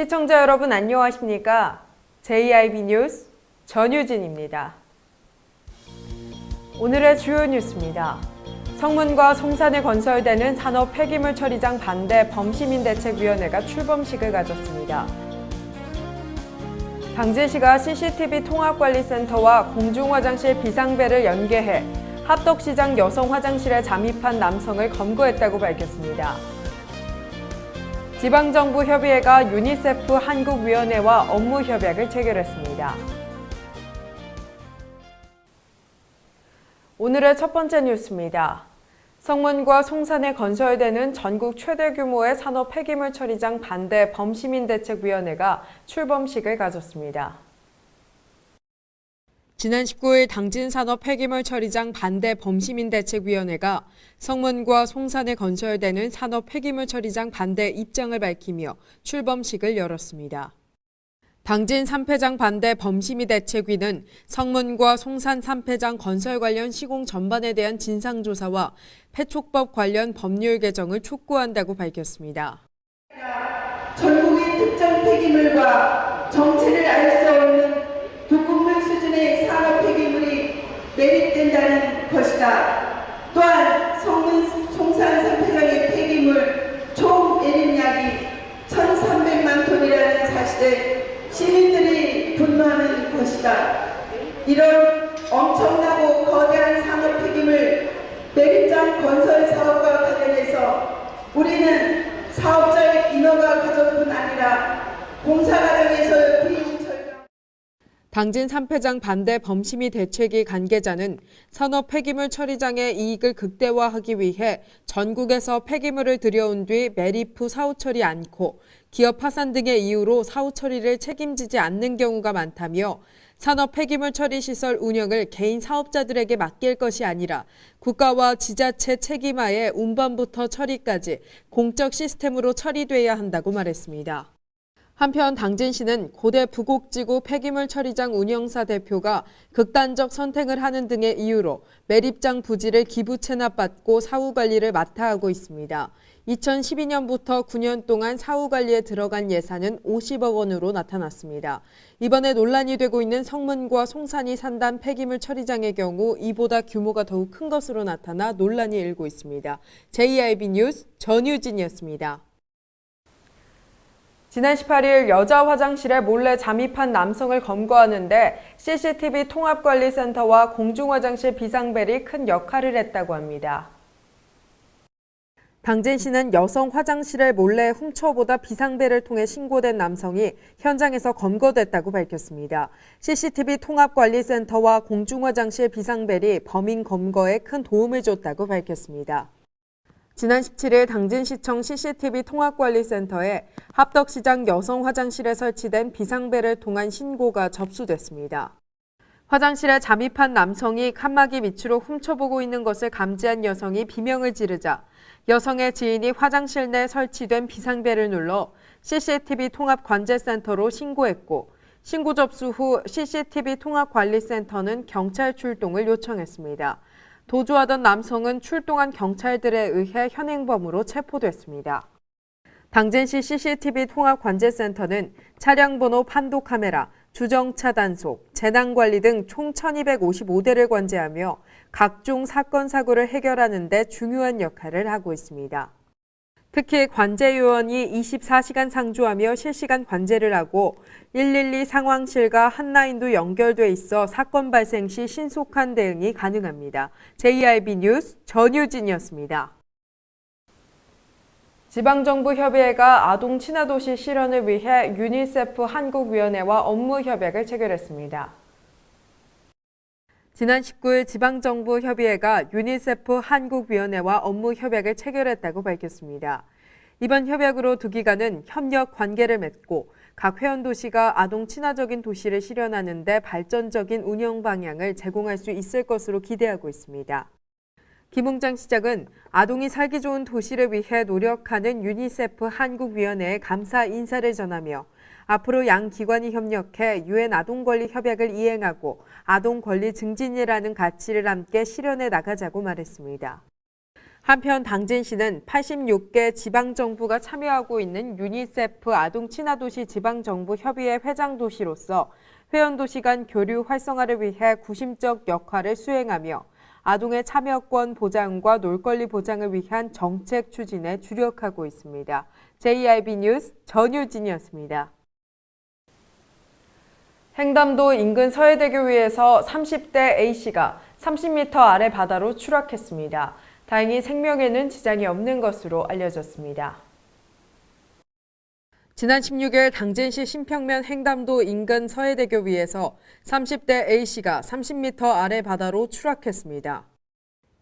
시청자 여러분 안녕하십니까? JIB 뉴스 전유진입니다. 오늘의 주요 뉴스입니다. 성문과 송산에 건설되는 산업 폐기물 처리장 반대 범시민대책위원회가 출범식을 가졌습니다. 당진시가 CCTV 통합관리센터와 공중화장실 비상배를 연계해 합덕시장 여성 화장실에 잠입한 남성을 검거했다고 밝혔습니다. 지방정부 협의회가 유니세프 한국위원회와 업무 협약을 체결했습니다. 오늘의 첫 번째 뉴스입니다. 성문과 송산에 건설되는 전국 최대 규모의 산업 폐기물 처리장 반대 범시민대책위원회가 출범식을 가졌습니다. 지난 19일 당진산업 폐기물 처리장 반대 범시민 대책위원회가 성문과 송산에 건설되는 산업 폐기물 처리장 반대 입장을 밝히며 출범식을 열었습니다. 당진 삼패장 반대 범심이 대책위는 성문과 송산 삼패장 건설 관련 시공 전반에 대한 진상조사와 폐촉법 관련 법률 개정을 촉구한다고 밝혔습니다. 전국의 특정 폐기물과 정체를 알 수 없는 독극물 수준의 산업 폐기물이 매립된다는 것이다. 또한 성문 송산 삼패장의 폐기물 총 매립량이 1,300만 톤이라는 사실에 시민들이 분노하는 것이다. 이런 엄청나고 거대한 산업 폐기물 매립장 건설 사업과 관련해서 우리는 사업자의 인허가 과정뿐 아니라 공사 과정에서 비용 절감 당진 삼패장 반대 범심이 대책위 관계자는 산업 폐기물 처리장의 이익을 극대화하기 위해 전국에서 폐기물을 들여온 뒤 매립 후 사후 처리 않고 기업 파산 등의 이유로 사후 처리를 책임지지 않는 경우가 많다며 산업 폐기물 처리 시설 운영을 개인 사업자들에게 맡길 것이 아니라 국가와 지자체 책임하에 운반부터 처리까지 공적 시스템으로 처리돼야 한다고 말했습니다. 한편 당진시는 고대 부곡지구 폐기물 처리장 운영사 대표가 극단적 선택을 하는 등의 이유로 매립장 부지를 기부 체납받고 사후 관리를 맡아 하고 있습니다. 2012년부터 9년 동안 사후 관리에 들어간 예산은 50억 원으로 나타났습니다. 이번에 논란이 되고 있는 성문과 송산이 산단 폐기물 처리장의 경우 이보다 규모가 더욱 큰 것으로 나타나 논란이 일고 있습니다. JIB 뉴스 전유진이었습니다. 지난 18일 여자 화장실에 몰래 잠입한 남성을 검거하는데 CCTV 통합관리센터와 공중화장실 비상벨이 큰 역할을 했다고 합니다. 당진시는 여성 화장실에 몰래 훔쳐보다 비상벨을 통해 신고된 남성이 현장에서 검거됐다고 밝혔습니다. CCTV 통합관리센터와 공중화장실 비상벨이 범인 검거에 큰 도움을 줬다고 밝혔습니다. 지난 17일 당진시청 CCTV 통합관리센터에 합덕시장 여성 화장실에 설치된 비상벨을 통한 신고가 접수됐습니다. 화장실에 잠입한 남성이 칸막이 밑으로 훔쳐보고 있는 것을 감지한 여성이 비명을 지르자 여성의 지인이 화장실 내 설치된 비상벨을 눌러 CCTV 통합관제센터로 신고했고 신고 접수 후 CCTV 통합관리센터는 경찰 출동을 요청했습니다. 도주하던 남성은 출동한 경찰들에 의해 현행범으로 체포됐습니다. 당진시 CCTV 통합관제센터는 차량 번호 판도 카메라, 주정차 단속, 재난관리 등 총 1255대를 관제하며 각종 사건 사고를 해결하는 데 중요한 역할을 하고 있습니다. 특히 관제 요원이 24시간 상주하며 실시간 관제를 하고 112 상황실과 한라인도 연결돼 있어 사건 발생 시 신속한 대응이 가능합니다. JIB 뉴스 전유진이었습니다. 지방정부 협의회가 아동 친화도시 실현을 위해 유니세프 한국위원회와 업무 협약을 체결했습니다. 지난 19일 지방정부 협의회가 유니세프 한국위원회와 업무 협약을 체결했다고 밝혔습니다. 이번 협약으로 두 기관은 협력 관계를 맺고 각 회원 도시가 아동 친화적인 도시를 실현하는 데 발전적인 운영 방향을 제공할 수 있을 것으로 기대하고 있습니다. 김웅장 시장은 아동이 살기 좋은 도시를 위해 노력하는 유니세프 한국위원회에 감사 인사를 전하며 앞으로 양 기관이 협력해 유엔 아동 권리 협약을 이행하고 아동 권리 증진이라는 가치를 함께 실현해 나가자고 말했습니다. 한편 당진 시는 86개 지방 정부가 참여하고 있는 유니세프 아동 친화 도시 지방 정부 협의회 회장 도시로서 회원 도시 간 교류 활성화를 위해 구심적 역할을 수행하며 아동의 참여권 보장과 놀권리 보장을 위한 정책 추진에 주력하고 있습니다. JIB 뉴스 전유진이었습니다. 행담도 인근 서해대교 위에서 30대 A씨가 30m 아래 바다로 추락했습니다. 다행히 생명에는 지장이 없는 것으로 알려졌습니다. 지난 16일 당진시 신평면 행담도 인근 서해대교 위에서 30대 A씨가 30m 아래 바다로 추락했습니다.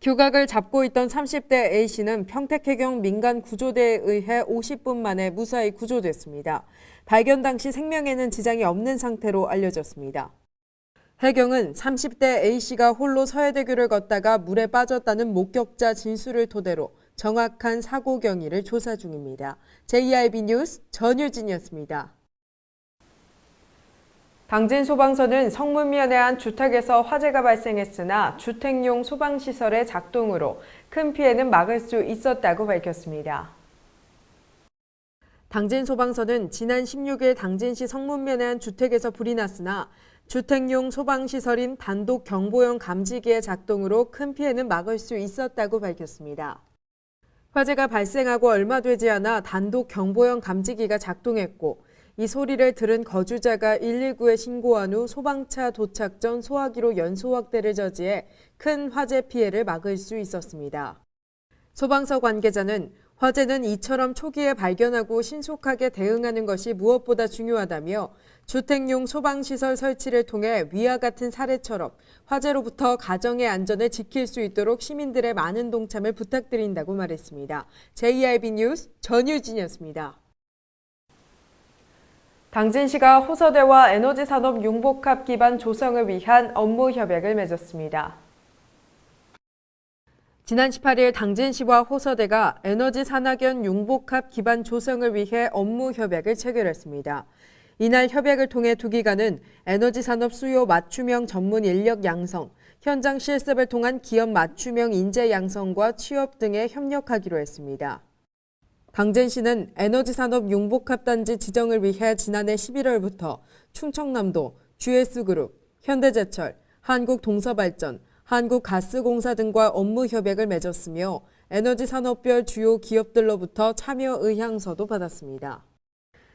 교각을 잡고 있던 30대 A씨는 평택해경 민간 구조대에 의해 50분 만에 무사히 구조됐습니다. 발견 당시 생명에는 지장이 없는 상태로 알려졌습니다. 해경은 30대 A씨가 홀로 서해대교를 걷다가 물에 빠졌다는 목격자 진술을 토대로 정확한 사고 경위를 조사 중입니다. JIB 뉴스 전유진이었습니다. 당진 소방서는 성문면의 한 주택에서 화재가 발생했으나 주택용 소방시설의 작동으로 큰 피해는 막을 수 있었다고 밝혔습니다. 당진 소방서는 지난 16일 당진시 성문면의 한 주택에서 불이 났으나 주택용 소방시설인 단독 경보용 감지기의 작동으로 큰 피해는 막을 수 있었다고 밝혔습니다. 화재가 발생하고 얼마 되지 않아 단독 경보용 감지기가 작동했고 이 소리를 들은 거주자가 119에 신고한 후 소방차 도착 전 소화기로 연소 확대를 저지해 큰 화재 피해를 막을 수 있었습니다. 소방서 관계자는 화재는 이처럼 초기에 발견하고 신속하게 대응하는 것이 무엇보다 중요하다며 주택용 소방시설 설치를 통해 위와 같은 사례처럼 화재로부터 가정의 안전을 지킬 수 있도록 시민들의 많은 동참을 부탁드린다고 말했습니다. JIB 뉴스 전유진이었습니다. 당진시가 호서대와 에너지산업 융복합 기반 조성을 위한 업무 협약을 맺었습니다. 지난 18일 당진시와 호서대가 에너지 산학연 융복합 기반 조성을 위해 업무 협약을 체결했습니다. 이날 협약을 통해 두 기관은 에너지 산업 수요 맞춤형 전문 인력 양성, 현장 실습을 통한 기업 맞춤형 인재 양성과 취업 등에 협력하기로 했습니다. 당진시는 에너지 산업 융복합 단지 지정을 위해 지난해 11월부터 충청남도, GS그룹, 현대제철, 한국동서발전, 한국가스공사 등과 업무 협약을 맺었으며 에너지 산업별 주요 기업들로부터 참여 의향서도 받았습니다.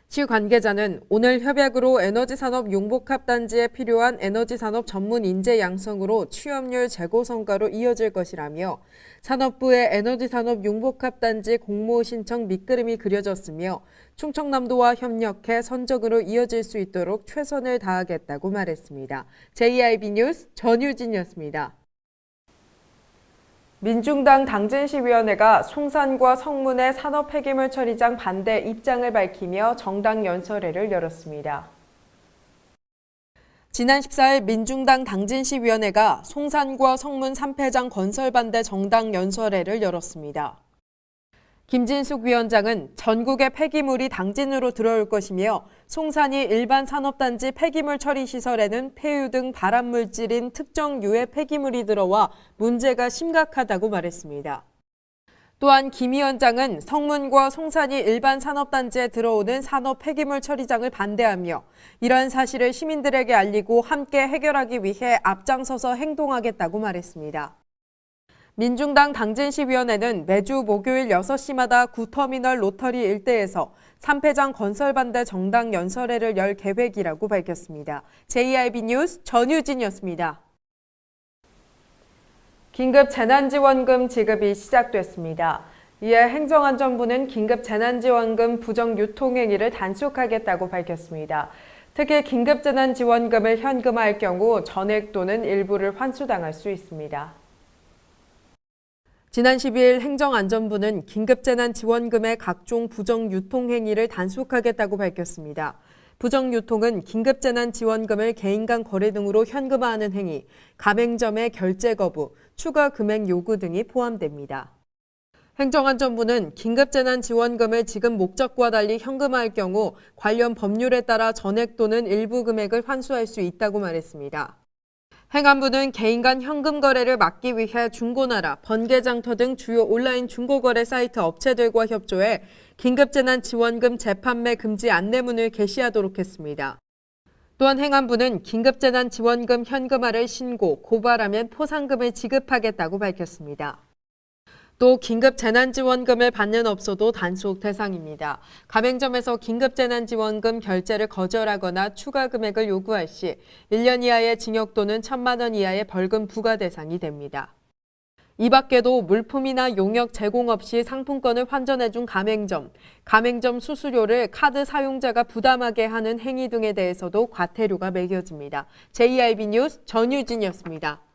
시 관계자는 오늘 협약으로 에너지 산업 융복합 단지에 필요한 에너지 산업 전문 인재 양성으로 취업률 제고 성과로 이어질 것이라며 산업부의 에너지 산업 융복합 단지 공모 신청 밑그림이 그려졌으며 충청남도와 협력해 선적으로 이어질 수 있도록 최선을 다하겠다고 말했습니다. JIB 뉴스 전유진이었습니다. 민중당 당진시위원회가 송산과 성문의 산업 폐기물 처리장 반대 입장을 밝히며 정당 연설회를 열었습니다. 지난 14일 민중당 당진시위원회가 송산과 성문 3폐장 건설 반대 정당 연설회를 열었습니다. 김진숙 위원장은 전국의 폐기물이 당진으로 들어올 것이며 송산이 일반 산업단지 폐기물 처리 시설에는 폐유 등 발암물질인 특정 유해 폐기물이 들어와 문제가 심각하다고 말했습니다. 또한 김 위원장은 성문과 송산이 일반 산업단지에 들어오는 산업 폐기물 처리장을 반대하며 이러한 사실을 시민들에게 알리고 함께 해결하기 위해 앞장서서 행동하겠다고 말했습니다. 민중당 당진시위원회는 매주 목요일 6시마다 구터미널 로터리 일대에서 3폐장 건설 반대 정당 연설회를 열 계획이라고 밝혔습니다. JIB 뉴스 전유진이었습니다. 긴급 재난지원금 지급이 시작됐습니다. 이에 행정안전부는 긴급 재난지원금 부정 유통 행위를 단속하겠다고 밝혔습니다. 특히 긴급 재난지원금을 현금화할 경우 전액 또는 일부를 환수당할 수 있습니다. 지난 12일 행정안전부는 긴급재난지원금의 각종 부정 유통 행위를 단속하겠다고 밝혔습니다. 부정 유통은 긴급재난 지원금을 개인 간 거래 등으로 현금화하는 행위, 가맹점의 결제 거부, 추가 금액 요구 등이 포함됩니다. 행정안전부는 긴급재난 지원금을 지금 목적과 달리 현금화할 경우 관련 법률에 따라 전액 또는 일부 금액을 환수할 수 있다고 말했습니다. 행안부는 개인 간 현금 거래를 막기 위해 중고나라, 번개장터 등 주요 온라인 중고거래 사이트 업체들과 협조해 긴급재난지원금 재판매 금지 안내문을 게시하도록 했습니다. 또한 행안부는 긴급재난지원금 현금화를 신고, 고발하면 포상금을 지급하겠다고 밝혔습니다. 또 긴급 재난지원금을 받는 업소도 단속 대상입니다. 가맹점에서 긴급 재난지원금 결제를 거절하거나 추가 금액을 요구할 시 1년 이하의 징역 또는 1천만 원 이하의 벌금 부과 대상이 됩니다. 이 밖에도 물품이나 용역 제공 없이 상품권을 환전해준 가맹점, 가맹점 수수료를 카드 사용자가 부담하게 하는 행위 등에 대해서도 과태료가 매겨집니다. JIB 뉴스 전유진이었습니다.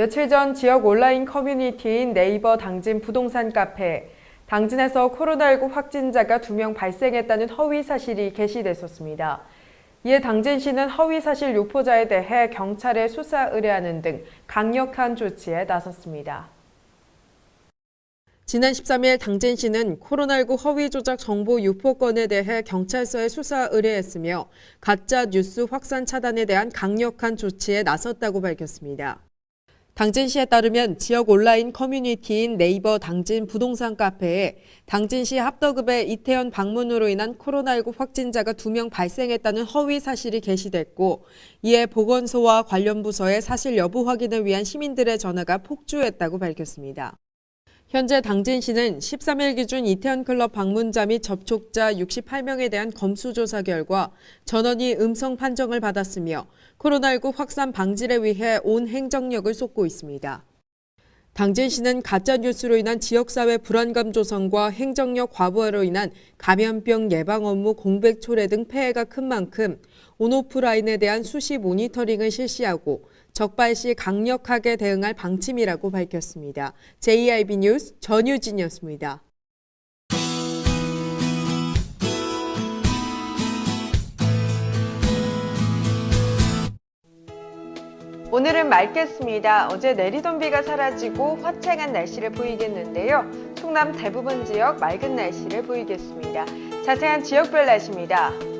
며칠 전 지역 온라인 커뮤니티인 네이버 당진 부동산 카페 당진에서 코로나19 확진자가 2명 발생했다는 허위 사실이 게시됐었습니다. 이에 당진시는 허위 사실 유포자에 대해 경찰에 수사 의뢰하는 등 강력한 조치에 나섰습니다. 지난 13일 당진시는 코로나19 허위 조작 정보 유포건에 대해 경찰서에 수사 의뢰했으며 가짜 뉴스 확산 차단에 대한 강력한 조치에 나섰다고 밝혔습니다. 당진시에 따르면 지역 온라인 커뮤니티인 네이버 당진 부동산 카페에 당진시 합덕읍의 이태원 방문으로 인한 코로나19 확진자가 2명 발생했다는 허위 사실이 게시됐고 이에 보건소와 관련 부서에 사실 여부 확인을 위한 시민들의 전화가 폭주했다고 밝혔습니다. 현재 당진시는 13일 기준 이태원 클럽 방문자 및 접촉자 68명에 대한 검수 조사 결과 전원이 음성 판정을 받았으며 코로나19 확산 방지를 위해 온 행정력을 쏟고 있습니다. 당진시는 가짜뉴스로 인한 지역사회 불안감 조성과 행정력 과부하로 인한 감염병 예방 업무 공백 초래 등 폐해가 큰 만큼 온오프라인에 대한 수시 모니터링을 실시하고 적발 시 강력하게 대응할 방침이라고 밝혔습니다. JIB 뉴스 전유진이었습니다. 오늘은 맑겠습니다. 어제 내리던 비가 사라지고 화창한 날씨를 보이겠는데요. 충남 대부분 지역 맑은 날씨를 보이겠습니다. 자세한 지역별 날씨입니다.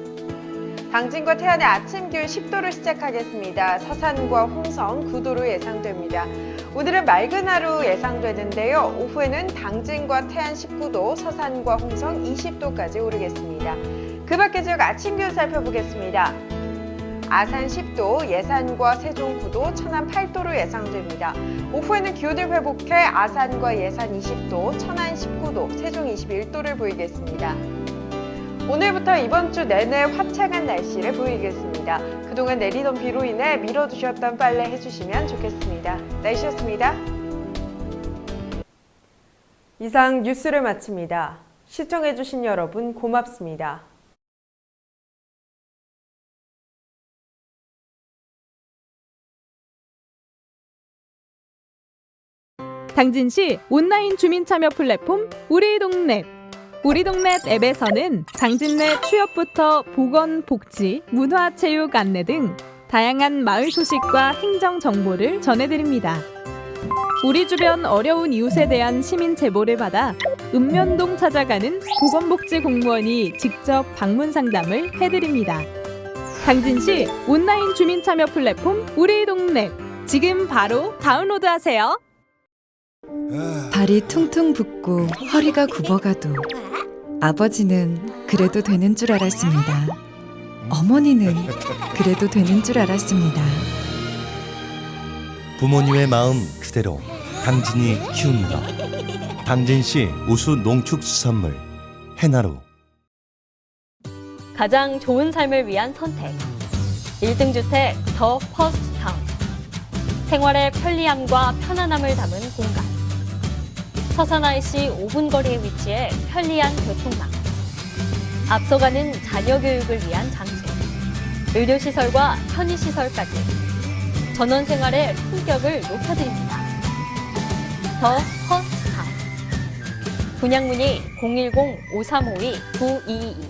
당진과 태안의 아침 기온 10도로 시작하겠습니다. 서산과 홍성 9도로 예상됩니다. 오늘은 맑은 하루 예상되는데요. 오후에는 당진과 태안 19도, 서산과 홍성 20도까지 오르겠습니다. 그 밖의 지역 아침 기온 살펴보겠습니다. 아산 10도, 예산과 세종 9도, 천안 8도로 예상됩니다. 오후에는 기온을 회복해 아산과 예산 20도, 천안 19도, 세종 21도를 보이겠습니다. 오늘부터 이번 주 내내 화창한 날씨를 보이겠습니다. 그동안 내리던 비로 인해 미뤄두셨던 빨래 해주시면 좋겠습니다. 날씨였습니다. 이상 뉴스를 마칩니다. 시청해주신 여러분 고맙습니다. 당진시 온라인 주민 참여 플랫폼 우리 동네 우리 동네 앱에서는 당진 내 취업부터 보건, 복지, 문화, 체육 안내 등 다양한 마을 소식과 행정 정보를 전해드립니다. 우리 주변 어려운 이웃에 대한 시민 제보를 받아 읍면동 찾아가는 보건복지 공무원이 직접 방문 상담을 해드립니다. 당진시 온라인 주민 참여 플랫폼 우리 동네 지금 바로 다운로드하세요. 발이 퉁퉁 붓고 허리가 굽어가도 아버지는 그래도 되는 줄 알았습니다. 어머니는 그래도 되는 줄 알았습니다. 부모님의 마음 그대로 당진이 키웁니다. 당진시 우수 농축수산물 해나루 가장 좋은 삶을 위한 선택. 1등 주택 더 퍼스트 타운. 생활의 편리함과 편안함을 담은 공간. 서산 IC 5분 거리에 위치해 편리한 교통망. 앞서가는 자녀 교육을 위한 장소. 의료시설과 편의시설까지. 전원 생활의 품격을 높여드립니다. 더 퍼스트 타운. 분양 문의 010-5352-9222